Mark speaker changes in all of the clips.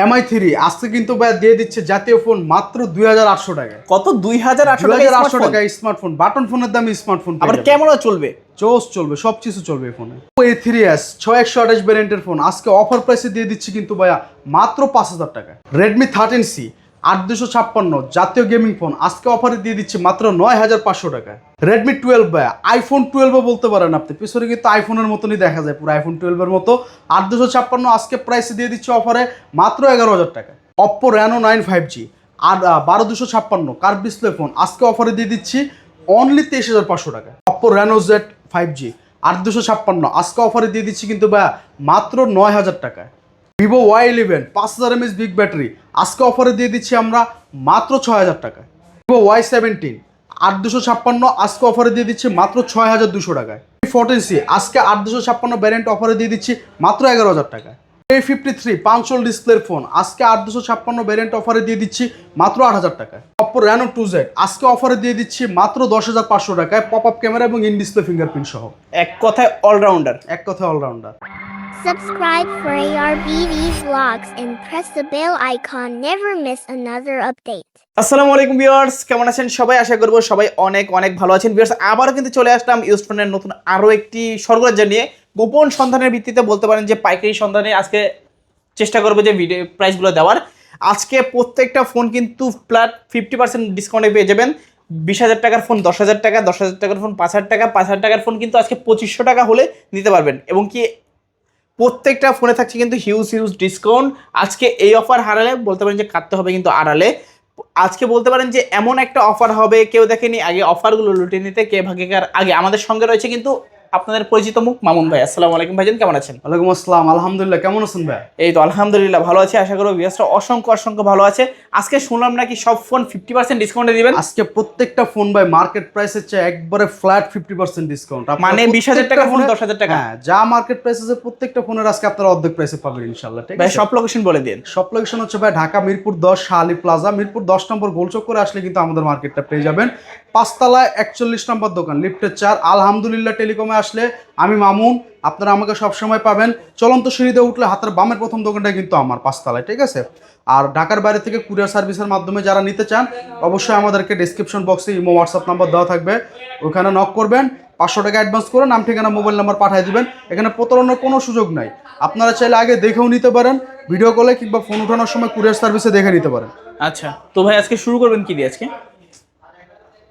Speaker 1: MI three আজকে কিন্তু ভাই দিয়ে দিচ্ছে জাতীয় ফোন মাত্র দুই হাজার আটশো টাকা।
Speaker 2: কত? দুই হাজার আটশো
Speaker 1: হাজার আটশো
Speaker 2: টাকা
Speaker 1: স্মার্টফোন বাটন ফোনের দাম স্মার্টফোন
Speaker 2: আবার ক্যামেরা চলবে?
Speaker 1: চোস চলবে সব কিছু চলবে এই ফোনে এ থ্রি এস ছয় একশো আঠাশ ভ্যারিয়েন্টের ফোন আজকে অফার প্রাইসে দিয়ে দিচ্ছি কিন্তু ভাইয়া মাত্র পাঁচ হাজার টাকা। রেডমি থার্টিন সি আট দুশো ছাপ্পান্ন জাতীয় গেমিং ফোন। আজকে অফারে দিয়ে দিচ্ছি মাত্র নয় হাজার পাঁচশো টাকা রেডমি টুয়েলভ ভাইয়া আইফোন টুয়েলভও বলতে পারেন আপনি। পিছনে কিন্তু আইফোনের মতনই দেখা যায়, পুরো আইফোন টুয়েলভের মতো। আট দুশো ছাপ্পান্ন আজকে প্রাইসে দিয়ে দিচ্ছি অফারে মাত্র এগারো হাজার টাকা Oppo Reno nine five G আর বারো দুশো ছাপ্পান্ন কার ডিসপ্লে ফোন আজকে অফারে দিয়ে দিচ্ছি অনলি তেইশ হাজার পাঁচশো টাকা Oppo Reno Z five G আট দুশো ছাপ্পান্ন। আজকে অফারে দিয়ে দিচ্ছি কিন্তু ভাইয়া মাত্র নয় হাজার টাকায়। ভিভো ওয়াই ইলেভেন পাঁচ হাজার এমএস বিগ ব্যাটারি আজকে অফারে দিয়ে দিচ্ছি আমরা মাত্র ছয় হাজার টাকা ভিভো ওয়াই সেভেন্টিন আট দুশো ছাপ্পান্ন আজকে অফারে দিয়ে দিচ্ছি মাত্র ছয় হাজার দুশো টাকায়। ফোরটিন সি আজকে আট দুশো ছাপ্পান্ন ভ্যারিয়েন্ট অফারে দিয়ে দিচ্ছি মাত্র এগারো হাজার টাকায়। এ ফিফটি থ্রি পাঁচশোল ডিসপ্লের ফোন আজকে আট দুশো ছাপ্পান্ন ভ্যারিয়েন্ট অফারে দিয়ে দিচ্ছি মাত্র আট হাজার টাকায়। অপ্পো র্যানো টু জেড আজকে অফারে দিয়ে দিচ্ছি মাত্র দশ হাজার পাঁচশো টাকায়। পপ আপ ক্যামেরা এবং ইন ডিসপ্লে ফিঙ্গারপ্রিন্ট সহ।
Speaker 2: এক কথায় অলরাউন্ডার
Speaker 1: এক কথায় allrounder
Speaker 3: Subscribe for ARBV vlogs and press the bell icon. Never miss another update.
Speaker 2: আসসালামু আলাইকুম ভিউয়ার্স, কেমন আছেন সবাই? আশা করব সবাই অনেক অনেক ভালো আছেন। ভিউয়ার্স, আবারও কিন্তু চলে আসলাম ইউজফোনের নতুন আরও একটি সরবরাহ নিয়ে গোপন সন্ধানের ভিত্তিতে বলতে পারেন যে পাইকারি সন্ধানে আজকে চেষ্টা করব যে ভিডিও প্রাইসগুলো দেওয়ার। আজকে প্রত্যেকটা ফোন কিন্তু ফ্ল্যাট ফিফটি পার্সেন্ট ডিসকাউন্টে পেয়ে যাবেন। বিশ হাজার টাকার ফোন দশ হাজার টাকা, দশ হাজার টাকার ফোন পাঁচ হাজার টাকা, পাঁচ হাজার টাকার ফোন কিন্তু আজকে পঁচিশশো টাকা হলে নিতে পারবেন। এবং কি প্রত্যেকটা ফোনে থাকছে কিন্তু হিউজ হিউজ ডিসকাউন্ট আজকে এই অফার হারালে বলতে পারেন যে কাটতে হবে কিন্তু আড়ালে। আজকে বলতে পারেন যে এমন একটা অফার হবে, কেউ দেখেনি, আগে অফারগুলো লুটে নিতে, কে ভাগেকার আগে আমাদের সঙ্গে রয়েছে কিন্তু আপনাদের পরিচিত মুখ মামুন ভাই। আসসালামু আলাইকুম ভাইজান কেমন আছেন?
Speaker 1: ওয়ালাইকুম আসসালাম আলহামদুলিল্লাহ কেমন আছেন ভাই?
Speaker 2: এই তো আলহামদুলিল্লাহ ভালো আছে আশা করব বিয়াসটা অসংখ্য অসংখ্য ভালো আছে। আজকে শুনলাম নাকি সব ফোন ফিফটি পার্সেন্ট ডিসকাউন্টে দিবেন?
Speaker 1: আজকে প্রত্যেকটা ফোন ভাই মার্কেট প্রাইসের চেয়ে একবারে ফ্ল্যাট ফিফটি পার্সেন্ট ডিসকাউন্ট
Speaker 2: মানে 20,000 টাকার ফোন 10,000 টাকা?
Speaker 1: হ্যাঁ যা মার্কেট প্রাইস আছে প্রত্যেকটা ফোনের আজকে আপনারা অর্ধেক প্রাইসে পাবেন ইনশাল্লাহ ঠিক
Speaker 2: ভাই
Speaker 1: আছে?
Speaker 2: সব লোকেশন বলে দিন।
Speaker 1: সব লোকেশন হচ্ছে ভাই ঢাকা মিরপুর দশ শাহালি প্লাজা। মিরপুর দশ নম্বর গোলচক করে আসলে কিন্তু আমাদের মার্কেটটা পেয়ে যাবেন। পাঁচতলায় একচল্লিশ নম্বর দোকান লিফটের চার। আলহামদুলিল্লাহ টেলিকমে আসলে আমি মামুন, আপনারা আমাকে সবসময় পাবেন। চলন্ত সিঁড়িতে উঠলে হাতের বামের প্রথম দোকানটা কিন্তু আমার পাঁচতলায়, ঠিক আছে? আর ঢাকার বাইরে থেকে কুরিয়ার সার্ভিসের মাধ্যমে যারা নিতে চান, অবশ্যই আমাদেরকে ডিসক্রিপশন বক্সে ইমো হোয়াটসঅ্যাপ নাম্বার দেওয়া থাকবে। ওখানে নক করবেন, পাঁচশো টাকা অ্যাডভান্স করে নাম, ঠিকানা মোবাইল নাম্বার পাঠিয়ে দিবেন। এখানে প্রতারণার কোনো সুযোগ নাই। আপনারা চাইলে আগে দেখেও নিতে পারেন ভিডিও কলে কিংবা ফোন ওঠানোর সময় কুরিয়ার সার্ভিসে দেখে নিতে পারেন।
Speaker 2: আচ্ছা তো ভাই আজকে শুরু করবেন কি দিয়ে আজকে?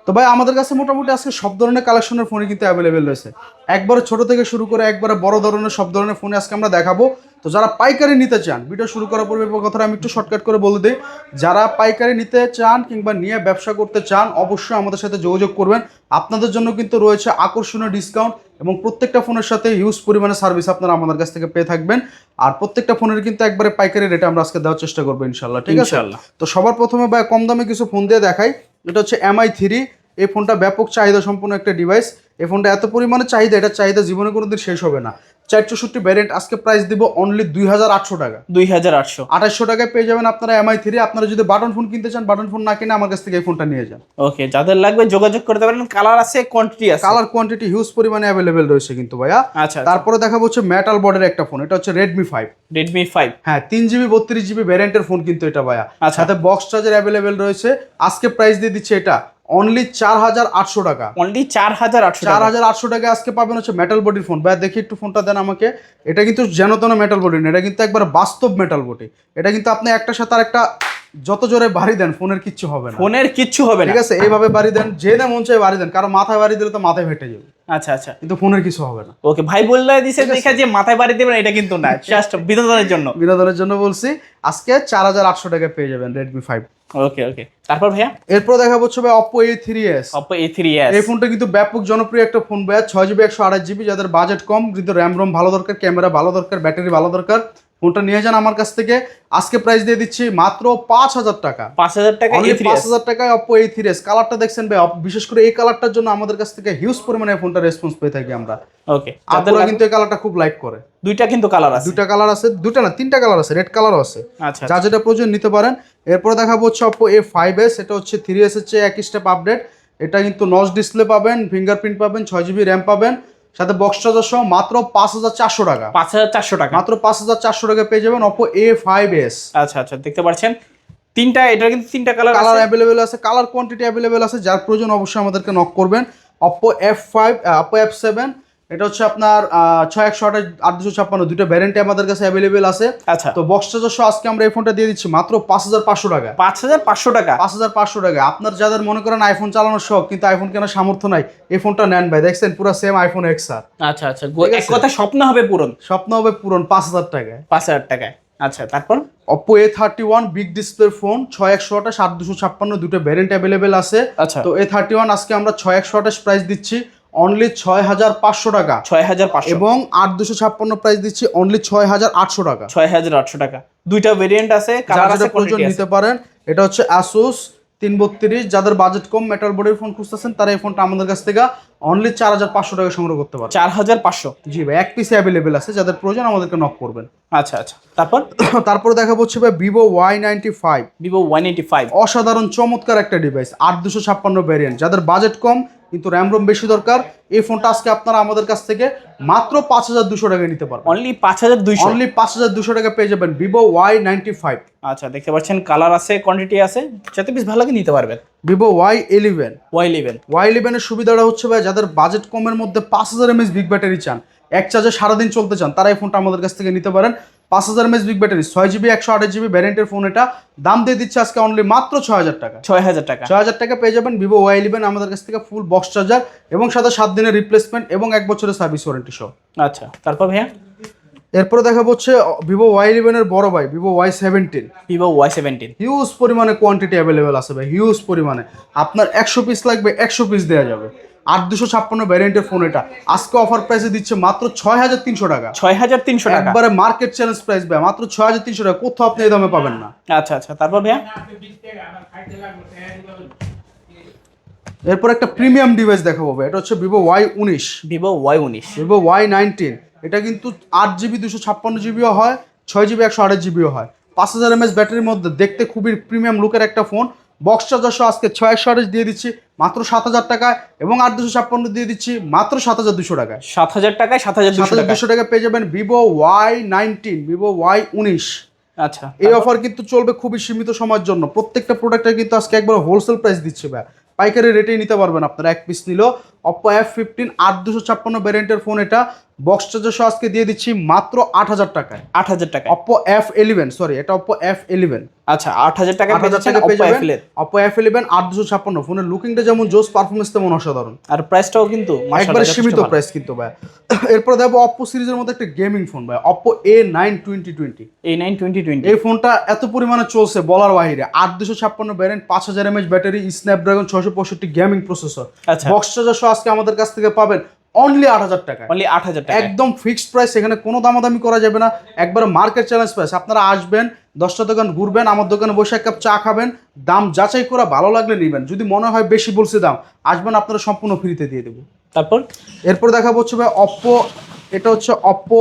Speaker 1: তো ভাই আমাদের কাছে মোটামুটি আজকে সব ধরনের কালেকশনের ফোনই কিন্তু অ্যাভেলেবেল রয়েছে। একবারে ছোট থেকে শুরু করে একবারে বড় ধরনের সব ধরনের ফোনে আজকে আমরা দেখাবো। তো যারা পাইকারি নিতে চান ভিডিও শুরু করার পূর্বে কথাটা আমি একটু শর্টকাট করে বলে দিই। যারা পাইকারি নিতে চান কিংবা নিয়ে ব্যবসা করতে চান অবশ্যই আমাদের সাথে যোগাযোগ করবেন। আপনাদের জন্য কিন্তু রয়েছে আকর্ষণীয় ডিসকাউন্ট এবং প্রত্যেকটা ফোনের সাথে হিউজ পরিমাণে সার্ভিস আপনারা আমাদের কাছ থেকে পেয়ে থাকবেন। আর প্রত্যেকটা ফোনের কিন্তু একবারে পাইকারি রেটে আমরা আজকে দেওয়ার চেষ্টা করব ইনশাল্লাহ ঠিক আছে?
Speaker 2: ইনশাআল্লাহ।
Speaker 1: তো সবার প্রথমে ভাই কম দামে কিছু ফোন দিয়ে দেখাই। এটা হচ্ছে এমআই থ্রি এই ফোনটা ব্যাপক চাহিদা সম্পন্ন একটা ডিভাইস এই ফোনটা এত পরিমাণে চাহিদা এটা চাহিদা জীবনে কোনো দিন শেষ হবে না। চার চৌষট্টি ভ্যারিয়েন্ট আজকে প্রাইস দিব অনলি দুই হাজার আটশো টাকা।
Speaker 2: দুই হাজার আটশো।
Speaker 1: আঠাশশো টাকায় পেয়ে যাবেন আপনারা এমআই থ্রি আপনারা যদি বাটন ফোন কিনতে চান বাটন ফোন না কিনে আমার কাছ থেকে এই ফোনটা নিয়ে যান।
Speaker 2: ওকে যাদের লাগবে যোগাযোগ করতে পারেন। কালার আছে কোয়ান্টিটি আছে।
Speaker 1: কালার কোয়ান্টিটি হিউজ পরিমাণে অ্যাভেলেবেল রয়েছে কিন্তু ভাইয়া।
Speaker 2: আচ্ছা
Speaker 1: তারপরে দেখাবো হচ্ছে মেটাল বর্ডের একটা ফোন এটা হচ্ছে রেডমি ফাইভ
Speaker 2: রেডমি ফাইভ
Speaker 1: হ্যাঁ তিন জিবি বত্রিশ জিবি ভ্যারিয়েন্টের ফোন কিন্তু এটা ভাইয়া।
Speaker 2: আচ্ছা।
Speaker 1: সাথে বক্স চার্জার অ্যাভেলেবেল রয়েছে। আজকে প্রাইস দিয়ে দিচ্ছে এটা অনলি চার হাজার আটশো টাকা।
Speaker 2: অনলি চার হাজার আটশো
Speaker 1: চার হাজার আটশো টাকা আজকে পাবেন হচ্ছে মেটাল বডির ফোন ভাই দেখি একটু ফোনটা দেন আমাকে। এটা কিন্তু যেন তেন মেটাল বডি না এটা কিন্তু একবার বাস্তব মেটাল বডি এটা কিন্তু আপনি একটার সাথে আর একটা যত জোরে বাড়ি দেন ফোনের কিচ্ছু হবে না।
Speaker 2: ফোনের কিচ্ছু হবে না।
Speaker 1: ঠিক আছে এইভাবে বাড়ি দেন যে না মন চাই বাড়ি দেন। কারণ মাথায় বাড়ি দিলে তো মাথায় ফেটে যাবে।
Speaker 2: আচ্ছা আচ্ছা।
Speaker 1: কিন্তু ফোনের কিছু হবে না।
Speaker 2: ওকে ভাই বললে দিছে দেখা যে মাথায় বাড়ি দেবেন এটা কিন্তু না। জাস্ট বিনোদনের জন্য।
Speaker 1: বিনোদনের জন্য বলছি আজকে চার হাজার আটশো টাকায় পেয়ে যাবেন রেডমি ফাইভ
Speaker 2: ওকে ওকে তারপর ভাইয়া?
Speaker 1: এরপর দেখা হচ্ছে ভাই Oppo A three S
Speaker 2: Oppo A three S
Speaker 1: এই ফোনটা কিন্তু ব্যাপক জনপ্রিয় একটা ফোন ভাইয়া ছয় জিবি একশো আঠাশ জিবি যাদের বাজেট কম কিন্তু র্যাম রোম ভালো দরকার ক্যামেরা ভালো দরকার ব্যাটারি ভালো দরকার। ফোনটা নিয়ে যান আমার কাছ থেকে। আজকে প্রাইস দিয়ে দিচ্ছি মাত্র পাঁচ হাজার টাকা।
Speaker 2: পাঁচ হাজার টাকা
Speaker 1: পাঁচ হাজার টাকায় অপো এই থ্রি এস কালারটা দেখছেন ভাই বিশেষ করে এই কালারটার জন্য আমাদের কাছ থেকে হিউজ পরিমাণে ফোনটা রেসপন্স পেয়ে থাকি আমরা।
Speaker 2: ওকে লাগবে-
Speaker 1: কিন্তু এই কালারটা খুব লাইক করে।
Speaker 2: দুইটা কিন্তু কালার আছে।
Speaker 1: দুটা কালার আছে দুটা না তিনটা কালার আছে রেড কালারও আছে।
Speaker 2: আচ্ছা
Speaker 1: যা যেটা প্রয়োজন নিতে পারেন। এরপরে দেখাবো হচ্ছে অপো এ ফাইভ এস এটা হচ্ছে থ্রি এস এর চেয়ে এক স্টেপ আপডেট এটা কিন্তু নচ ডিসপ্লে পাবেন ফিঙ্গারপ্রিন্ট পাবেন ছয় জিবি র্যাম পাবেন। সাথে বক্স চার্জার সহ মাত্র পাঁচ হাজার চারশো টাকা।
Speaker 2: পাঁচ হাজার চারশো টাকা।
Speaker 1: মাত্র পাঁচ হাজার চারশো টাকা পেয়ে যাবেন অপো এ ফাইভ এস
Speaker 2: আচ্ছা আচ্ছা দেখতে পাচ্ছেন। তিনটা এটা কিন্তু তিনটা কালার
Speaker 1: কালার অ্যাভেলেবেল আছে কালার কোয়ান্টিটি অ্যাভেলেবেল আছে যার প্রয়োজন অবশ্যই আমাদেরকে নক করবেন। Oppo F five Oppo F seven এটা হচ্ছে আপনার ছয় একশো আঠাশ আট দুশো ছাপ্পান্ন দুটো ভ্যারেন্টি আমাদের কাছে অ্যাভেলেবেল আছে।
Speaker 2: আচ্ছা।
Speaker 1: তো বক্স চার্জার আজকে আমরা এই ফোনটা দিয়ে দিচ্ছি মাত্র পাঁচ হাজার পাঁচশো টাকা।
Speaker 2: পাঁচ হাজার পাঁচশো টাকা?
Speaker 1: পাঁচ হাজার পাঁচশো টাকা। আপনার যাদের মনে করেন আইফোন চালানোর শখ কিন্তু আইফোন কেনার সামর্থ্য নাই এই ফোনটা নেন ভাই। দেখছেন পুরো সেম আইফোন এক্স আর।
Speaker 2: আচ্ছা আচ্ছা। এক কথা স্বপ্ন হবে পূরণ?
Speaker 1: স্বপ্ন হবে পূরণ পাঁচ হাজার টাকায়।
Speaker 2: পাঁচ হাজার টাকায়। আচ্ছা তারপর?
Speaker 1: Oppo A thirty one big display phone ছয় একশো আঠাশ আট দুশো ছাপ্পান্ন দুটো ভ্যারিয়েন্ট অ্যাভেলেবেল আছে।
Speaker 2: আচ্ছা।
Speaker 1: তো এ থার্টি ওয়ান আজকে আমরা ছয় একশো আঠাশ প্রাইস দিচ্ছি। অনলি ছয় হাজার পাঁচশো টাকা।
Speaker 2: ছয় হাজার পাঁচশো।
Speaker 1: এবং আট দুশো ছাপ্পান্ন প্রাইস দিচ্ছি অনলি ছয় হাজার আটশো টাকা।
Speaker 2: ছয় হাজার আটশো টাকা। দুইটা ভেরিয়েন্ট আছে
Speaker 1: যার প্রয়োজন নিতে পারেন এটা হচ্ছে আসুস তিন বত্রিশ যাদের বাজেট কম মেটাল বোর্ডের ফোন খুঁজতেছেন তারা এই ফোনটা আমাদের কাছ থেকে অনলি চার হাজার পাঁচশো টাকা সংগ্রহ করতে পারেন
Speaker 2: চার হাজার পাঁচশো।
Speaker 1: জি ভাই এক পিসে অ্যাভেলেবেল আছে যাদের প্রয়োজন আমাদেরকে নক করবেন।
Speaker 2: আচ্ছা আচ্ছা। তারপর?
Speaker 1: তারপরে দেখা হচ্ছে ভাই Vivo Y ninety five
Speaker 2: Vivo one ninety five
Speaker 1: অসাধারণ চমৎকার একটা ডিভাইস আট দুশো ছাপ্পান্ন ভ্যারিয়েন্ট যাদের বাজেট কম কিন্তু র্যাম রোম বেশি দরকার। এই ফোনটা আজকে আপনারা আমাদের কাছ থেকে মাত্র পাঁচ হাজার দুশো টাকায় নিতে পারবেন।
Speaker 2: অনলি পাঁচ হাজার দুইশো।
Speaker 1: অনলি পাঁচ হাজার দুশো টাকা পেয়ে যাবেন ভিভো ওয়াই নাইনটি ফাইভ
Speaker 2: আচ্ছা দেখতে পাচ্ছেন কালার আছে কোয়ান্টিটি আছে যাতে বেশ ভালো লাগে নিতে পারবেন।
Speaker 1: Vivo Y eleven
Speaker 2: Y eleven
Speaker 1: Y ইলেভেনের সুবিধাটা হচ্ছে ভাই যাদের বাজেট কমের মধ্যে পাঁচ হাজার এমএস বিগ ব্যাটারি চান এক চার্জে সারাদিন চলতে চান তারা এই ফোনটা আমাদের কাছ থেকে নিতে পারেন। পাঁচ হাজার এমএস বিগ ব্যাটারি ছয় জিবি একশো আঠাশ জিবি ভ্যারিয়েন্টের ফোন এটা। দাম দিয়ে দিচ্ছে আজকে অনলি মাত্র ছয় হাজার টাকা।
Speaker 2: ছয় হাজার টাকা।
Speaker 1: ছয় হাজার টাকা পেয়ে যাবেন ভিভো ওয়াই ইলেভেন আমাদের কাছ থেকে ফুল বক্স চার্জার এবং সাথে সাত দিনের রিপ্লেসমেন্ট এবং এক বছরের সার্ভিস ওয়ারেন্টি সহ।
Speaker 2: আচ্ছা তারপর ভাইয়া?
Speaker 1: এরপরে দেখা হচ্ছে ভিভো ওয়াই ইলেভেনের বড় ভাই Vivo Y seventeen
Speaker 2: Vivo Y seventeen
Speaker 1: huge পরিমাণে কোয়ান্টিটি অ্যাভেলেবেল আছে ভাই হিউজ পরিমাণে। আপনার একশো পিস লাগবে একশো পিস দেওয়া যাবে। আট দুশো ছাপ্পান্ন ভ্যারিয়েন্টের ফোন এটা। আজকে অফার প্রাইসে দিচ্ছে মাত্র ছয় হাজার তিনশো টাকা।
Speaker 2: ছয় হাজার তিনশো টাকা।
Speaker 1: একবারে মার্কেট চ্যালেঞ্জ প্রাইস ভাই মাত্র ছয় হাজার তিনশো টাকা। কোথাও আপনি এই দামে পাবেন না।
Speaker 2: আচ্ছা আচ্ছা। তারপর ভাইয়া?
Speaker 1: এরপর একটা প্রিমিয়াম ডিভাইস দেখাবো এটা হচ্ছে ভিভো ওয়াই উনিশ।
Speaker 2: ভিভো ওয়াই উনিশ।
Speaker 1: ভিভো ওয়াই নাইনটিন এটা কিন্তু আট জিবি দুশো ছাপ্পান্ন জিবিও হয় ছয় জিবি একশো আঠাশ জিবিও হয়। পাঁচ হাজার এমএস ব্যাটারির মধ্যে দেখতে খুবই প্রিমিয়াম লুকের একটা ফোন বক্স চার্জার সহ আজকে ছয় একশো আঠাশ দিয়ে দিচ্ছি। মাত্র সাত হাজার টাকায় এবং আট দুশো ছাপ্পান্ন দিয়ে দিচ্ছি মাত্র সাত হাজার দুশো টাকায়।
Speaker 2: সাত হাজার টাকায় সাত হাজার
Speaker 1: সাত হাজার দুশো টাকা পেয়ে যাবেন Vivo Y nineteen Vivo Y উনিশ।
Speaker 2: আচ্ছা।
Speaker 1: এই অফার কিন্তু চলবে খুবই সীমিত সময়ের জন্য। প্রত্যেকটা প্রোডাক্টের কিন্তু আজকে একবার হোলসেল প্রাইস দিচ্ছে ভাই। পাইকারি রেটেই নিতে পারবেন আপনারা। এক পিস নিল অপো এফ ফিফটিন আট দুশো ছাপ্পান্ন ভ্যারিয়েন্টের ফোন এটা। বক্স চার্জার সহ আজকে দিয়ে দিচ্ছি মাত্র আট হাজার টাকায়।
Speaker 2: আট হাজার টাকা
Speaker 1: অপো এফ ইলেভেন সরি এটা অপো এফ ইলেভেন
Speaker 2: আচ্ছা আট হাজার টাকা
Speaker 1: আট হাজার টাকা পেয়ে যাবেন। অপো এফ ইলেভেন আট দুশো ছাপ্পান্ন। ফোনের লুকিংটা যেমন জোস পারফরমেন্স তেমন অসাধারণ।
Speaker 2: আর প্রাইসটাও কিন্তু
Speaker 1: একবারে সীমিত প্রাইস কিন্তু ভাই। এরপর দেখব অপো সিরিজের মধ্যে একটা গেমিং ফোন ভাই Oppo A nine twenty twenty
Speaker 2: A nine twenty twenty
Speaker 1: এই ফোনটা এত পরিমাণে চলছে বলার বাহিরে আট দুশো ছাপ্পান্ন ভ্যারিয়েন্ট পাঁচ হাজার এমএচ ব্যাটারি স্ন্যাপড্রাগন ছশো পঁয়ষট্টি গেমিং প্রসেসর
Speaker 2: আচ্ছা।
Speaker 1: বক্স চার্জার সহ আজকে আমাদের কাছ থেকে পাবেন অনলি আট হাজার টাকা
Speaker 2: অনলি আট হাজার টাকা
Speaker 1: একদম ফিক্সড প্রাইস এখানে কোনো দামাদামি করা যাবে না। একবার মার্কেট চ্যালেঞ্জ প্রাইস আপনারা আসবেন দশটা দোকান ঘুরবেন আমার দোকানে বসে এক কাপ চা খাবেন দাম যাচাই করা ভালো লাগলে নেবেন। যদি মনে হয় বেশি বলছে দাম আসবেন আপনারা সম্পূর্ণ ফ্রিতে দিয়ে দেবো।
Speaker 2: তারপর?
Speaker 1: এরপর দেখা হচ্ছে ভাই অপ্পো এটা হচ্ছে Oppo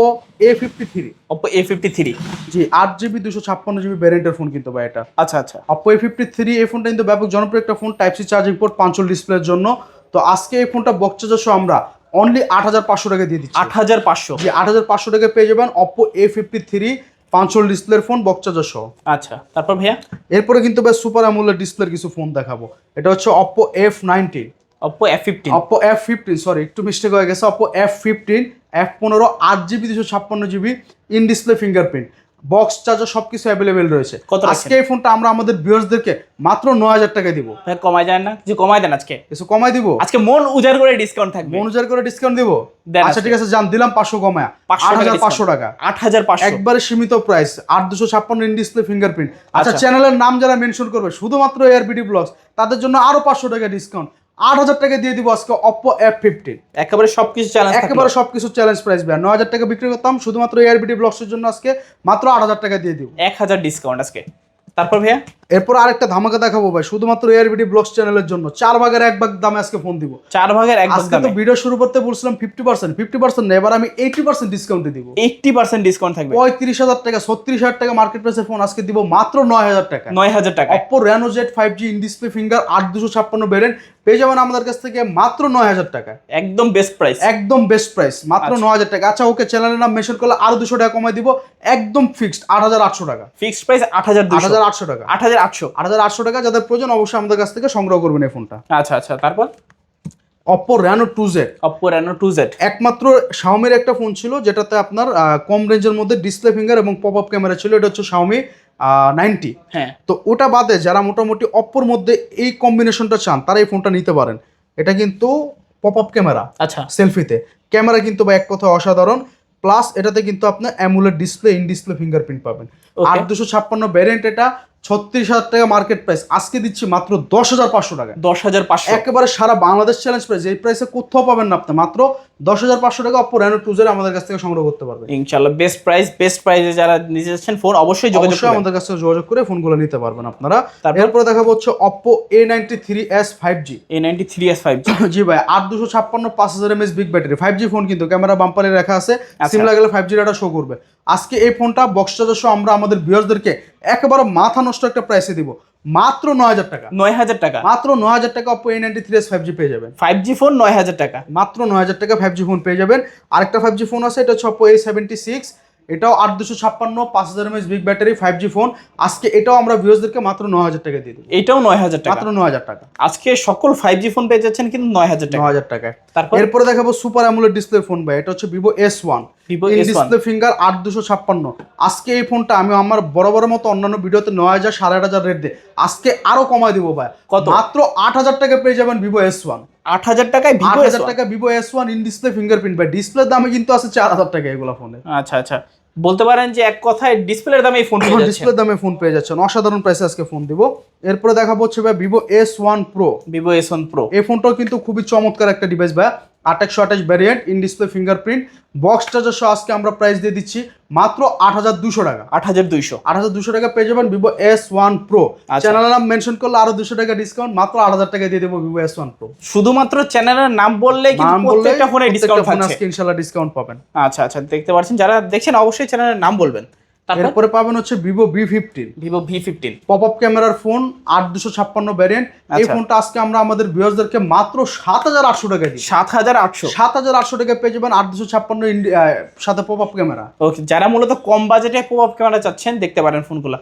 Speaker 1: A fifty three
Speaker 2: Oppo A fifty three
Speaker 1: G আট জিবি দুশো ছাপ্পান্ন জিবি ভ্যারিয়েন্টের ফোন কিন্তু ভাই এটা।
Speaker 2: আচ্ছা আচ্ছা।
Speaker 1: অপো এ ফিফটি থ্রি এই ফোনটা কিন্তু ব্যাপক জনপ্রিয় একটা phone type C charging port পাঁচল ডিসপ্লের জন্য। তো আজকে এই ফোনটা বক্স চার্জার সহ আমরা অনলি আট হাজার পাঁচশো টাকা দিয়ে দিচ্ছি।
Speaker 2: আট হাজার পাঁচশো।
Speaker 1: জি আট হাজার পাঁচশো টাকা পেয়ে যাবেন অপো এ ফিফটি থ্রি পাঁচল ডিসপ্লের ফোন বক্স চার্জার সহ।
Speaker 2: আচ্ছা তারপর ভাইয়া?
Speaker 1: এরপরে কিন্তু বেশ সুপার অ্যামুলের ডিসপ্লের কিছু ফোন দেখাবো। এটা হচ্ছে Oppo F nineteen
Speaker 2: Oppo F fifteen
Speaker 1: Oppo F fifteen sorry একটু মিস্টেক হয়ে গেছে। অপো এফ ফিফটিন এফ পনেরো আট জিবি দুশো ছাপ্পান্ন GB in display fingerprint box charger সবকিছু অ্যাভেলেবেল রয়েছে। আজকে এই ফোনটা আমরা আমাদের ভিউয়ার্সদেরকে মাত্র নয় হাজার টাকা দিব।
Speaker 2: কমায় যায় না? যে কমায় দেন আজকে?
Speaker 1: কিছু কমাই দিব?
Speaker 2: আজকে মন উজাড় করে ডিসকাউন্ট থাকবে।
Speaker 1: অনুযায়ী করে ডিসকাউন্ট দিব? আচ্ছা ঠিক আছে জান দিলাম পাঁচশো কমায়।
Speaker 2: 500
Speaker 1: আট
Speaker 2: টাকা
Speaker 1: হাজার। পাঁচশো টাকা।
Speaker 2: আট হাজার পাঁচশো।
Speaker 1: একবারে সীমিত প্রাইস আট দুশো ছাপ্পান্ন ইন ডিসপ্লে ফিঙ্গারপ্রিন্ট আচ্ছা
Speaker 2: আচ্ছা।
Speaker 1: চ্যানেলের নাম যারা মেনশন করবে শুধুমাত্র এয়ারবিডি ব্লগস তাদের জন্য আরও পাঁচশো টাকা ডিসকাউন্ট আট হাজার টাকা দিয়ে দিব আজকে অপো এফ ফিফটিন
Speaker 2: একেবারে সবকিছু চ্যালেঞ্জ
Speaker 1: একেবারে সবকিছু চ্যালেঞ্জ প্রাইস ভাই নয় হাজার টাকা বিক্রি করতাম শুধুমাত্র এয়ারবিডি ব্লগসের জন্য আজকে মাত্র আট হাজার টাকা দিয়ে দিব।
Speaker 2: এক হাজার ডিসকাউন্ট আজকে। তারপর ভাইয়া?
Speaker 1: এরপর আরেকটা ধামাকা দেখাবো ভাই শুধুমাত্র এয়ারবিডি ব্লগস চ্যানেলের জন্য। চার ভাগের এক ভাগ দামে আজকে ফোন দিব।
Speaker 2: চার ভাগের এক ভাগ দামে।
Speaker 1: ভিডিও শুরু করতে বলছিলাম ফিফটি পার্সেন্ট ফিফটি পার্সেন্ট এবার আমি এইটি পার্সেন্ট ডিসকাউন্টে দিব।
Speaker 2: এইটটি পার্সেন্ট ডিসকাউন্ট থাকবে।
Speaker 1: পঁয়ত্রিশ হাজার টাকা ছত্রিশ হাজার টাকা মার্কেট প্রাইসের ফোন আজকে দিব মাত্র নয় হাজার টাকা।
Speaker 2: নয় হাজার টাকা
Speaker 1: Oppo Reno Z five G in display finger আট দুশো ছাপ্পান্ন বেরেন পেয়ে যাবেন আমাদের কাছ থেকে মাত্র নয় হাজার টাকা।
Speaker 2: একদম বেস্ট প্রাইস
Speaker 1: একদম বেস্ট প্রাইস মাত্র
Speaker 2: আচ্ছা।
Speaker 1: নয় হাজার টাকা। আচ্ছা ওকে চ্যানেলের নাম মেনশন করলে আরও দুশো টাকা কমাই দিব। একদম ফিক্সড আট হাজার আটশো টাকা।
Speaker 2: ফিক্সড প্রাইস আট হাজার
Speaker 1: আট হাজার আটশো টাকা।
Speaker 2: আট হাজার আটশো।
Speaker 1: আট হাজার আটশো টাকা যাদের প্রয়োজন অবশ্যই আমাদের কাছ থেকে সংগ্রহ করবেন এই ফোনটা।
Speaker 2: আচ্ছা আচ্ছা তারপর?
Speaker 1: Oppo Reno two Z
Speaker 2: Oppo Reno two Z
Speaker 1: একমাত্র শাওমির একটা ফোন ছিল যেটাতে আপনার কম রেঞ্জের মধ্যে ডিসপ্লে ফিঙ্গার এবং পপ আপ ক্যামেরা ছিল। এটা হচ্ছে শাওমি নাইনটি
Speaker 2: হ্যাঁ।
Speaker 1: তো ওটা বাদে যারা মোটামুটি অপ্পোর মধ্যে এই কম্বিনেশনটা চান তারা এই ফোনটা নিতে পারেন। এটা কিন্তু পপ আপ ক্যামেরা
Speaker 2: আচ্ছা।
Speaker 1: সেলফিতে ক্যামেরা কিন্তু বা এক কথায় অসাধারণ। প্লাস এটাতে কিন্তু আপনার AMOLED display in display fingerprint পাবেন।
Speaker 2: আর
Speaker 1: আট দুশো ছাপ্পান্ন ভ্যারিয়েন্ট এটা ছত্রিশ হাজার টাকা মার্কেট প্রাইস আজকে দিচ্ছি মাত্র দশ হাজার পাঁচশো টাকা
Speaker 2: দশ হাজার পাঁচশো।
Speaker 1: একেবারে সারা বাংলাদেশ চ্যালেঞ্জ প্রাইস এই প্রাইসে কোথাও পাবেন না আপনি। মাত্র দশ হাজার পাঁচশো টাকা অপর রেনো টু আমাদের কাছ থেকে সংগ্রহ করতে পারবেন
Speaker 2: ইনশাল্লাহ বেস্ট প্রাইস বেস্ট প্রাইসে যারা নিতে যাচ্ছেন ফোন অবশ্যই যোগাযোগ
Speaker 1: আমাদের কাছ থেকে যোগাযোগ করে ফোনগুলো নিতে পারবেন আপনারা।
Speaker 2: তারপর?
Speaker 1: এরপরে দেখাবো হচ্ছে Oppo A ninety three S five G
Speaker 2: A ninety three S five
Speaker 1: G ভাই আট দুশো ছাপ্পান্ন পাঁচ হাজার MS big battery five G phone কিন্তু ক্যামেরা বাম্পারে রাখা আছে।
Speaker 2: আচ্ছা।
Speaker 1: সিম লাগালে ফাইভ জি ডাটা শো করবে। আজকে এই ফোনটা বক্স চার্জার আমরা আমাদের ভিউয়ার্সদেরকে একেবারে মাথা নষ্ট একটা প্রাইসে দিব। মাত্র নয় হাজার টাকা।
Speaker 2: নয় হাজার টাকা।
Speaker 1: মাত্র নয় হাজার টাকা Oppo A ninety three S five G পেয়ে যাবেন।
Speaker 2: ফাইভ জি ফোন নয় হাজার টাকা।
Speaker 1: মাত্র নয় হাজার টাকা ফাইভ জি ফোন পেয়ে যাবেন। আরেকটা ফাইভ জি ফোন আছে এটা হচ্ছে অপো এ সেভেন্টি সিক্স এটাও আট দুশো ছাপ্পান্ন পাঁচ হাজার MS big battery five G phone আজকে এটাও আমরা ভিউয়ার্সদেরকে মাত্র নয় হাজার টাকা দিয়ে দিব।
Speaker 2: এটাও নয় হাজার টাকা।
Speaker 1: মাত্র নয় হাজার টাকা।
Speaker 2: আজকে সকল ফাইভ জি ফোন পেয়ে যাচ্ছেন কিন্তু নয় হাজার টাকা।
Speaker 1: নয় হাজার টাকায়
Speaker 2: তারপর?
Speaker 1: এরপরে দেখাবো সুপার অ্যামুলেট ডিসপ্লে ফোন ভাই। এটা হচ্ছে Vivo S one
Speaker 2: Vivo
Speaker 1: in
Speaker 2: S1
Speaker 1: display finger আট দুশো ছাপ্পান্ন। আজকে এই ফোনটা আমি আমার বড় বড় মতো অন্যান্য ভিডিওতে নয় হাজার সাড়ে আট হাজার রেট দিয়ে। আজকে আরও কমায় দিব ভাই।
Speaker 2: কত?
Speaker 1: মাত্র আট হাজার টাকা পেয়ে যাবেন ভিভো এস ওয়ান
Speaker 2: আট হাজার টাকায়
Speaker 1: আট
Speaker 2: ভিভো
Speaker 1: হাজার টাকা Vivo S one in display fingerprint বা ডিসপ্লের দামে কিন্তু আছে চার হাজার টাকা এগুলো ফোনে
Speaker 2: আচ্ছা আচ্ছা। বলতে পারেন যে এক কথায় ডিসপ্লের দামে এই ফোন পেয়ে যাচ্ছেন।
Speaker 1: ডিসপ্লের দামে ফোন পেয়ে যাচ্ছেন। অসাধারণ প্রাইসে আজকে ফোন দিব। এরপরে দেখাবো হচ্ছে ভাই Vivo S one pro
Speaker 2: Vivo S one pro
Speaker 1: এই ফোনটাও কিন্তু খুবই চমৎকার একটা ডিভাইস ভাই। আঠাশশো আঠাশ ভ্যারিয়েন্ট ইন ডিসপ্লে ফিঙ্গারপ্রিন্ট বক্সটা সহ আজকে আমরা প্রাইস দিয়ে দিচ্ছি মাত্র আট হাজার দুশো টাকা।
Speaker 2: আট হাজার দুইশো।
Speaker 1: আট হাজার দুশো টাকা পেয়ে যাবেন ভিভো এস ওয়ান প্রো। চ্যানেলের নাম মেনশন করলে আরও দুশো টাকা ডিসকাউন্ট মাত্র আট হাজার টাকা দিয়ে দেবো ভিভো এস ওয়ান প্রো
Speaker 2: শুধুমাত্র চ্যানেলের নাম বললেই কিন্তু
Speaker 1: নাম বললে
Speaker 2: প্রত্যেকটা ফোনে ডিসকাউন্ট
Speaker 1: ডিসকাউন্ট পাবেন।
Speaker 2: আচ্ছা আচ্ছা দেখতে পাচ্ছেন যারা দেখছেন অবশ্যই চ্যানেলের নাম বলবেন। তারপর?
Speaker 1: পাবেন হচ্ছে Vivo V fifteen
Speaker 2: Vivo V fifteen
Speaker 1: pop up ক্যামেরার ফোন আট দুশো ছাপ্পান্ন ভ্যারিয়েন্ট এই
Speaker 2: আচ্ছা।
Speaker 1: ফোনটা আজকে আমরা আমাদের ভিউয়ার্সদেরকে মাত্র সাত হাজার আটশো টাকা দিই।
Speaker 2: সাত হাজার আটশো।
Speaker 1: সাত হাজার আটশো টাকা পেয়ে যাবেন আট দুশো ছাপ্পান্ন সাথে পপ আপ ক্যামেরা।
Speaker 2: ওকে যারা মূলত কম বাজেটে পপ আপ ক্যামেরা চাচ্ছেন দেখতে পারেন ফোনগুলো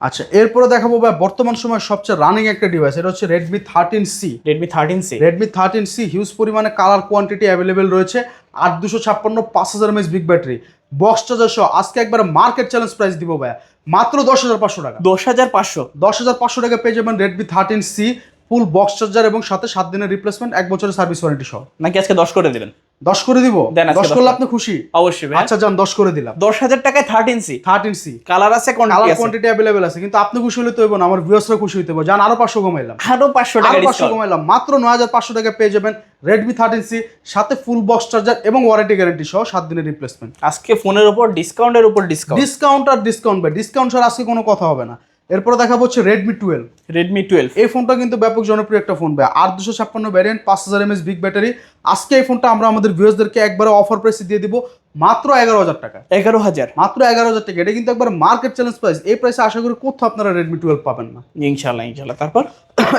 Speaker 1: আচ্ছা এরপরে দেখাবো ভাই বর্তমান সময় সবচেয়ে রানিং একটা ডিভাইস এটা হচ্ছে Redmi thirteen C
Speaker 2: Redmi thirteen C
Speaker 1: Redmi thirteen C huge পরিমাণে কালার কোয়ান্টিটি অ্যাভেলেবেল রয়েছে আট দুশো ছাপ্পান্ন পাঁচ হাজার MS big battery box charger সহ আজকে একবার মার্কেট চ্যালেঞ্জ প্রাইস দিব ভাই মাত্র দশ হাজার পাঁচশো টাকা।
Speaker 2: দশ হাজার পাঁচশো।
Speaker 1: দশ হাজার পাঁচশো টাকা পেয়ে যাবেন Redmi thirteen C full box charger এবং সাথে সাত দিনের রিপ্লেসমেন্ট এক বছরের সার্ভিস ওয়ারেন্টি সহ।
Speaker 2: নাকি আজকে দশ করে দেবেন?
Speaker 1: দশ করে দিব? দশ করলে আপনি খুশি?
Speaker 2: অবশ্যই
Speaker 1: আচ্ছা যান দশ করে দিলাম।
Speaker 2: দশ হাজার টাকায় thirteen C
Speaker 1: thirteen C
Speaker 2: colour আছে
Speaker 1: কালার
Speaker 2: কোয়ান্টিটি
Speaker 1: অ্যাভেলেবেল আছে কিন্তু আপনি খুশি হলে তো হইব আমার ভিউয়ার্সরা খুশি হইতে হবে যান আরও পাঁচশো কমাইলাম।
Speaker 2: আরও পাঁচশো টাকা
Speaker 1: পাঁচশো কমাইলাম। মাত্র নয় হাজার পাঁচশো টাকা পেয়ে যাবেন রেডমি থার্টিন সি সাথে ফুল বক্স চার্জার এবং ওয়ারেন্টি গ্যারান্টি সহ সাত দিনের রিপ্লেসমেন্ট
Speaker 2: আজকে ফোনের উপর ডিসকাউন্টের উপর ডিসকাউন্ট
Speaker 1: ডিসকাউন্ট আর ডিসকাউন্ট ভাই ডিসকাউন্ট ছাড়া আজকে কোনো কথা হবে না। এরপরে দেখা হচ্ছে রেডমি টুয়েলভ
Speaker 2: রেডমি টুয়েলভ
Speaker 1: এই ফোনটা কিন্তু ব্যাপক জনপ্রিয় একটা ফোন ভাই আট দুশো ছাপ্পান্ন ভ্যারিয়েন্ট পাঁচ হাজার এমএস বিগ ব্যাটারি আজকে এই ফোনটা আমরা আমাদের ভিউয়ার্সদেরকে একবারে অফার প্রাইসে দিয়ে দিব মাত্র এগারো হাজার টাকা।
Speaker 2: এগারো হাজার।
Speaker 1: মাত্র এগারো হাজার টাকা। এটা কিন্তু একবার মার্কেট চ্যালেঞ্জ প্রাইস এই প্রাইসে আশা করি কোথাও আপনারা রেডমি টুয়েলভ পাবেন না।
Speaker 2: ইনশাল্লাহ ইনশাল্লাহ তারপর?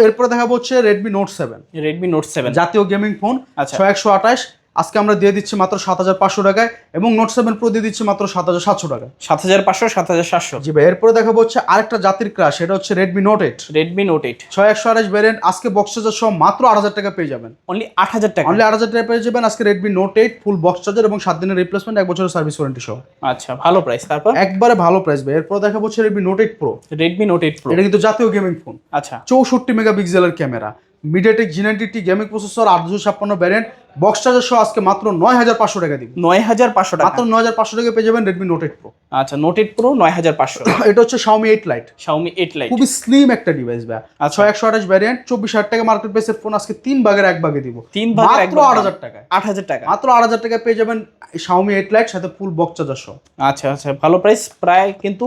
Speaker 1: এরপরে দেখা হচ্ছে Redmi note seven
Speaker 2: Redmi note seven
Speaker 1: জাতীয় গেমিং ফোন
Speaker 2: আচ্ছা।
Speaker 1: ছয় একশো আঠাশ। আজকে আমরা দিয়ে দিচ্ছি মাত্র সাত হাজার পাঁচশো টাকায় এবং নোট সেভেন প্রো দিয়ে দিচ্ছি মাত্র সাত হাজার সাতশো টাকায়।
Speaker 2: সাত হাজার পাঁচশো সাত হাজার সাতশো।
Speaker 1: জি ভাই এরপরে দেখাবো হচ্ছে আরেকটা জাতির ক্রাশ সেটা হচ্ছে Redmi note eight
Speaker 2: Redmi note eight
Speaker 1: ছয় একশো আঠাশ ভ্যারিয়েন্ট আজকে বক্স চার্জার সহ মাত্র আট হাজার টাকা পেয়ে যাবেন।
Speaker 2: অনলি আট হাজার টাকা।
Speaker 1: অনলি আট হাজার টাকা পেয়ে যাবেন আজকে Redmi note eight full box charger এবং সাত দিনের রিপ্লেসমেন্ট এক বছরের সার্ভিস ওয়ারেন্টি সহ।
Speaker 2: আচ্ছা ভালো প্রাইস তারপর?
Speaker 1: একবারে ভালো প্রাইস ভাই এরপর দেখাবো হচ্ছে Redmi note eight pro
Speaker 2: Redmi note eight pro
Speaker 1: এটা কিন্তু জাতীয় গেমিং ফোন
Speaker 2: আচ্ছা।
Speaker 1: চৌষট্টি মেগাপিক্সেলের camera MediaTek G ninety T gaming processor আট দুশো ছাপ্পান্ন ভ্যারিয়েন্ট বক্স চার্জার সহ আজকে মাত্র নয় হাজার পাঁচশো টাকা দিব।
Speaker 2: নয় হাজার পাঁচশো টাকা।
Speaker 1: মাত্র নয় হাজার পাঁচশো টাকা পেয়ে যাবেন রেডমি নোট এইট প্রো
Speaker 2: আচ্ছা নোট এইট প্রো নয় হাজার পাঁচশো।
Speaker 1: এটা হচ্ছে Xiaomi eight lite
Speaker 2: Xiaomi eight lite
Speaker 1: খুবই স্লিম একটা ডিভাইস ভাই।
Speaker 2: আচ্ছা।
Speaker 1: ছয় একশো আঠাশ ভ্যারিয়েন্ট চব্বিশ হাজার টাকা মার্কেট প্রাইসের ফোন আজকে তিন ভাগের এক ভাগে দিব।
Speaker 2: তিন ভাগের
Speaker 1: মাত্র আট হাজার টাকা
Speaker 2: আট হাজার টাকা।
Speaker 1: মাত্র আট হাজার টাকা পেয়ে যাবেন শাওমি এইট লাইট সাথে ফুল বক্স চার্জার সহ।
Speaker 2: আচ্ছা আচ্ছা ভালো প্রাইস প্রায় কিন্তু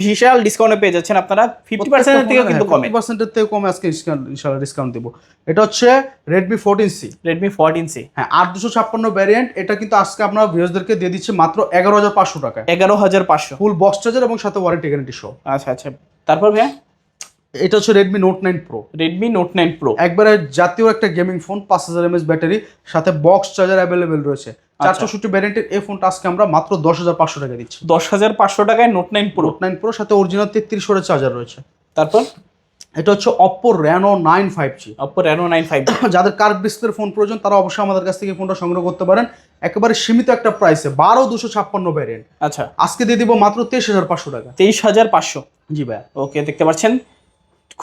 Speaker 2: বিশাল ডিসকাউন্টে পেয়ে যাচ্ছেন আপনারা। ফিফটি পার্সেন্টের থেকে কিন্তু কমে।
Speaker 1: পার্সেন্টের থেকে কমে আজকে ইনশাল্লাহ ডিসকাউন্ট দিব। এটা হচ্ছে Redmi fourteen C
Speaker 2: Redmi fourteen C
Speaker 1: হ্যাঁ আট দুশো ছাপ্পান্ন ভ্যারিয়েন্ট এটা কিন্তু আজকে আপনার ভিউজদেরকে দিয়ে দিচ্ছে মাত্র এগারো হাজার পাঁচশো টাকায়।
Speaker 2: এগারো হাজার পাঁচশো।
Speaker 1: ফুল বক্স চার্জার এবং সাথে ওয়ারেন্টি গ্যারান্টি সহ।
Speaker 2: আচ্ছা আচ্ছা। তারপর ভাইয়া?
Speaker 1: এটা হচ্ছে Redmi note nine pro
Speaker 2: Redmi note nine pro
Speaker 1: একবারে জাতীয় একটা গেমিং ফোন পাঁচ হাজার এমএস ব্যাটারি সাথে বক্স চার্জার অ্যাভেলেবেল রয়েছে। চারশো ষষ্টি ভ্যারিয়েন্টের এই ফোনটা আজকে আমরা মাত্র দশ হাজার পাঁচশো টাকা দিচ্ছি।
Speaker 2: দশ হাজার পাঁচশো টাকায় note nine pro
Speaker 1: note nine pro সাথে অরিজিনাল তেত্রিশ ওয়াটের চার্জার রয়েছে।
Speaker 2: তারপর?
Speaker 1: এটা হচ্ছে Oppo Reno nine five G
Speaker 2: Oppo Reno nine five
Speaker 1: যাদের কার্ভ ডিসপ্লের ফোন প্রয়োজন তারা অবশ্যই আমাদের কাছ থেকে ফোনটা সংগ্রহ করতে পারেন। একেবারে সীমিত একটা প্রাইসে বারো দুশো ছাপ্পান্ন ভ্যারিয়েন্ট
Speaker 2: আচ্ছা।
Speaker 1: আজকে দিয়ে দিব মাত্র তেইশ হাজার পাঁচশো টাকা।
Speaker 2: তেইশ হাজার পাঁচশো।
Speaker 1: জি ভাই
Speaker 2: ওকে দেখতে পাচ্ছেন?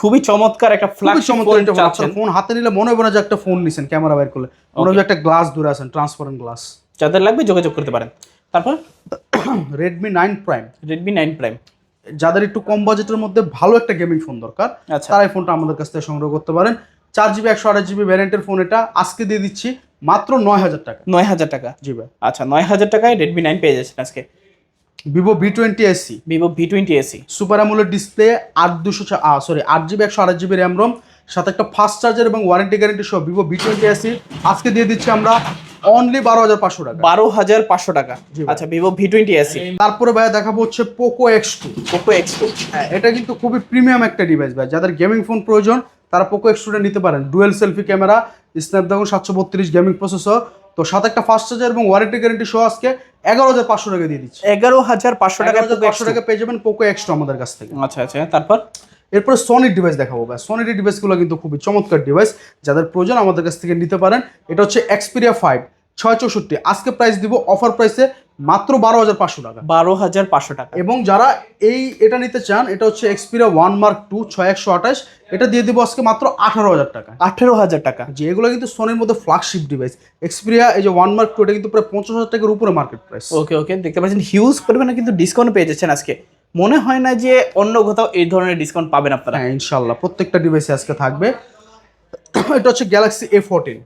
Speaker 2: খুবই চমৎকার একটা ফ্ল্যাগ
Speaker 1: চমৎকার
Speaker 2: ফোন
Speaker 1: একটা ফোন। হাতে নিলে মনে হবে না যে একটা ফোন নিছেন ক্যামেরা বাইর করলে। মনে হবে একটা গ্লাস দূরে আছেন ট্রান্সপারেন্ট গ্লাস
Speaker 2: যাদের লাগবে যোগাযোগ করতে পারেন। তারপর?
Speaker 1: Redmi nine prime
Speaker 2: Redmi nine prime
Speaker 1: যাদের একটু কম বাজেটের মধ্যে ভালো একটা গেমিং ফোন দরকার তারা এই ফোনটা আমাদের কাছ থেকে সংগ্রহ করতে পারেন। চার জিবি একশো আঠাশ জিবি ভ্যারিয়েন্টের ফোন এটা আজকে দিয়ে দিচ্ছি মাত্র নয় হাজার টাকা।
Speaker 2: নয় হাজার টাকা?
Speaker 1: জি ভাই।
Speaker 2: আচ্ছা নয় হাজার টাকায় রেডমি নাইন পেয়ে যাচ্ছেন আজকে।
Speaker 1: Vivo V twenty SE
Speaker 2: Vivo V twenty SE
Speaker 1: super AMOLED display আট দুশো সরি আট জিবি একশো আঠাশ জিবি র্যাম রোম সাথে একটা ফাস্ট চার্জার এবং ওয়ারেন্টি গ্যারেন্টি সহ ভিভো ভি টোয়েন্টি এসি আজকে দিয়ে দিচ্ছি আমরা অনলি বারো হাজার পাঁচশো টাকা।
Speaker 2: বারো হাজার পাঁচশো টাকা। আচ্ছা ভিভো ভি টোয়েন্টি এসি
Speaker 1: তারপরে ভাই দেখাবো হচ্ছে Poco X two
Speaker 2: Poco X two
Speaker 1: হ্যাঁ এটা কিন্তু খুবই প্রিমিয়াম একটা ডিভাইস ভাই। যাদের গেমিং ফোন প্রয়োজন তারা পোকো এক্স টুটা নিতে পারেন। ডুয়েল সেলফি ক্যামেরা স্ন্যাপড্রাগন সাতশো বত্রিশ গেমিং প্রসেসর তো সাথে একটা ফাস্ট চার্জার এবং ওয়ারেন্টি গ্যারেন্টি সহ আজকে এগারো হাজার পাঁচশো টাকা দিয়ে দিচ্ছি।
Speaker 2: এগারো হাজার পাঁচশো টাকা
Speaker 1: পাঁচশো টাকা পেয়ে যাবেন পোকো এক্স টু আমাদের কাছ থেকে।
Speaker 2: আচ্ছা আচ্ছা তারপর?
Speaker 1: এরপরে সনির ডিভাইস দেখাবো। ভাই সনির ডিভাইসগুলো কিন্তু খুবই চমৎকার ডিভাইস যাদের প্রয়োজন আমাদের কাছ থেকে নিতে পারেন এটা হচ্ছে এক্সপিরিয়া ফাইভ ছয় চৌষট্টি। আজকে প্রাইস দিব অফার প্রাইসে মাত্র বারো হাজার পাঁচশো টাকা।
Speaker 2: বারো হাজার পাঁচশো টাকা।
Speaker 1: এবং যারা এই এটা নিতে চান এটা হচ্ছে এক্সপিরিয়া ওয়ান মার্ক টু ছয় একশো আঠাশ। এটা দিয়ে দিব আজকে মাত্র আঠারো হাজার টাকা।
Speaker 2: আঠেরো হাজার টাকা।
Speaker 1: যে এগুলো কিন্তু সোনির মধ্যে ফ্ল্যাগশিপ ডিভাইস এক্সপিরিয়া এই যে ওয়ান মার্ক টু এটা কিন্তু প্রায় পঞ্চাশ হাজার টাকার উপরে মার্কেট প্রাইস
Speaker 2: ওকে ওকে দেখতে পাচ্ছেন হিউজ পরিমাণে কিন্তু ডিসকাউন্ট পেয়ে যাচ্ছেন আজকে। মনে হয় না যে অন্য কোথাও এই ধরনের ডিসকাউন্ট পাবেন আপনারা।
Speaker 1: হ্যাঁ ইনশাল্লাহ প্রত্যেকটা ডিভাইসে আজকে থাকবে। এটা হচ্ছে Galaxy A fourteen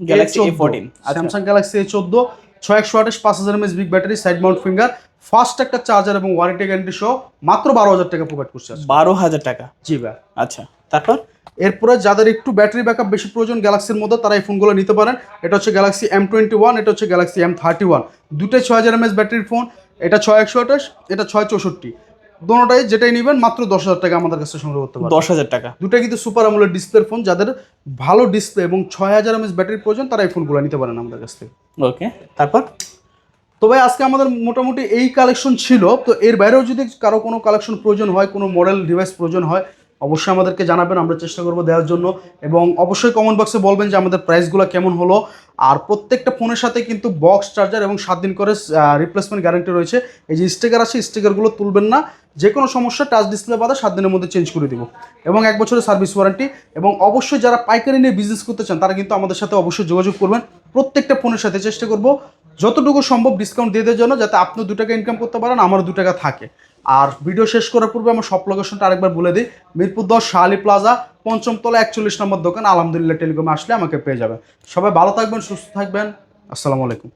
Speaker 2: Galaxy A fourteen
Speaker 1: Samsung Galaxy A চোদ্দ ছয় একশো আঠাশ পাঁচ হাজার MS big battery side mount finger fast একটা চার্জার এবং ওয়ারেন্টি গ্যারান্টি সহ মাত্র বারো হাজার টাকা প্রোভাইড করছে।
Speaker 2: বারো হাজার টাকা?
Speaker 1: জি ভাই।
Speaker 2: আচ্ছা তারপর?
Speaker 1: এরপরে যাদের একটু ব্যাটারি ব্যাকআপ বেশি প্রয়োজন গ্যালাক্সির মধ্যে তারা এই ফোনগুলো নিতে পারেন। এটা হচ্ছে গ্যালাক্সি এম টোয়েন্টি ওয়ান এটা হচ্ছে গ্যালাক্সি এম থার্টি ওয়ান দুটোই ছয় হাজার এমএস ব্যাটারির ফোন এটা ছয় একশো আঠাশ এটা ছয় চৌষট্টি। দোনোটাই যেটাই নেবেন মাত্র দশ হাজার টাকা আমাদের কাছে সংগ্রহ করতে পারেন
Speaker 2: দশ হাজার টাকা।
Speaker 1: দুটো কিন্তু সুপার আমলের ডিসপ্লের ফোন যাদের ভালো ডিসপ্লে এবং ছয় হাজার এমএস ব্যাটারির প্রয়োজন তারা এই ফোনগুলো নিতে পারেন আমাদের কাছ থেকে।
Speaker 2: ওকে তারপর?
Speaker 1: তো ভাই আজকে আমাদের মোটামুটি এই কালেকশন ছিল। তো এর বাইরেও যদি কারও কোনো কালেকশন প্রয়োজন হয় কোনো মডেল ডিভাইস প্রয়োজন হয় অবশ্যই আমাদেরকে জানাবেন আমরা চেষ্টা করব দেওয়ার জন্য। এবং অবশ্যই কমেন্ট বক্সে বলবেন যে আমাদের প্রাইসগুলো কেমন হলো। আর প্রত্যেকটা ফোনের সাথে কিন্তু বক্স চার্জার এবং সাত দিন করে রিপ্লেসমেন্ট গ্যারান্টি রয়েছে। এই যে স্টিকার আছে স্টিকারগুলো তুলবেন না। যে কোনো সমস্যা টাচ ডিসপ্লে বাদে সাত দিনের মধ্যে চেঞ্জ করে দিব। এবং এক বছরের সার্ভিস ওয়ারেন্টি এবং অবশ্যই যারা পাইকারি নিয়ে বিজনেস করতে চান, তারা কিন্তু আমাদের সাথে অবশ্যই যোগাযোগ করবেন। প্রত্যেকটা ফোনের সাথে চেষ্টা করব যতটুকু সম্ভব ডিসকাউন্ট দিয়ে দেওয়ার জন্য, যাতে আপনি দু টাকা ইনকাম করতে পারেন, আমারও দু টাকা থাকে। আর ভিডিও শেষ করার পূর্বে আমার সব লোকেশনটা আরেকবার বলে দিই। মিরপুর দশ শাহালি প্লাজা পঞ্চম তলা একচল্লিশ নম্বর দোকান। আলহামদুলিল্লাহ টেলিকমে আসলে আমাকে পেয়ে যাবেন সবাই ভালো থাকবেন, সুস্থ থাকবেন। আসসালামু আলাইকুম।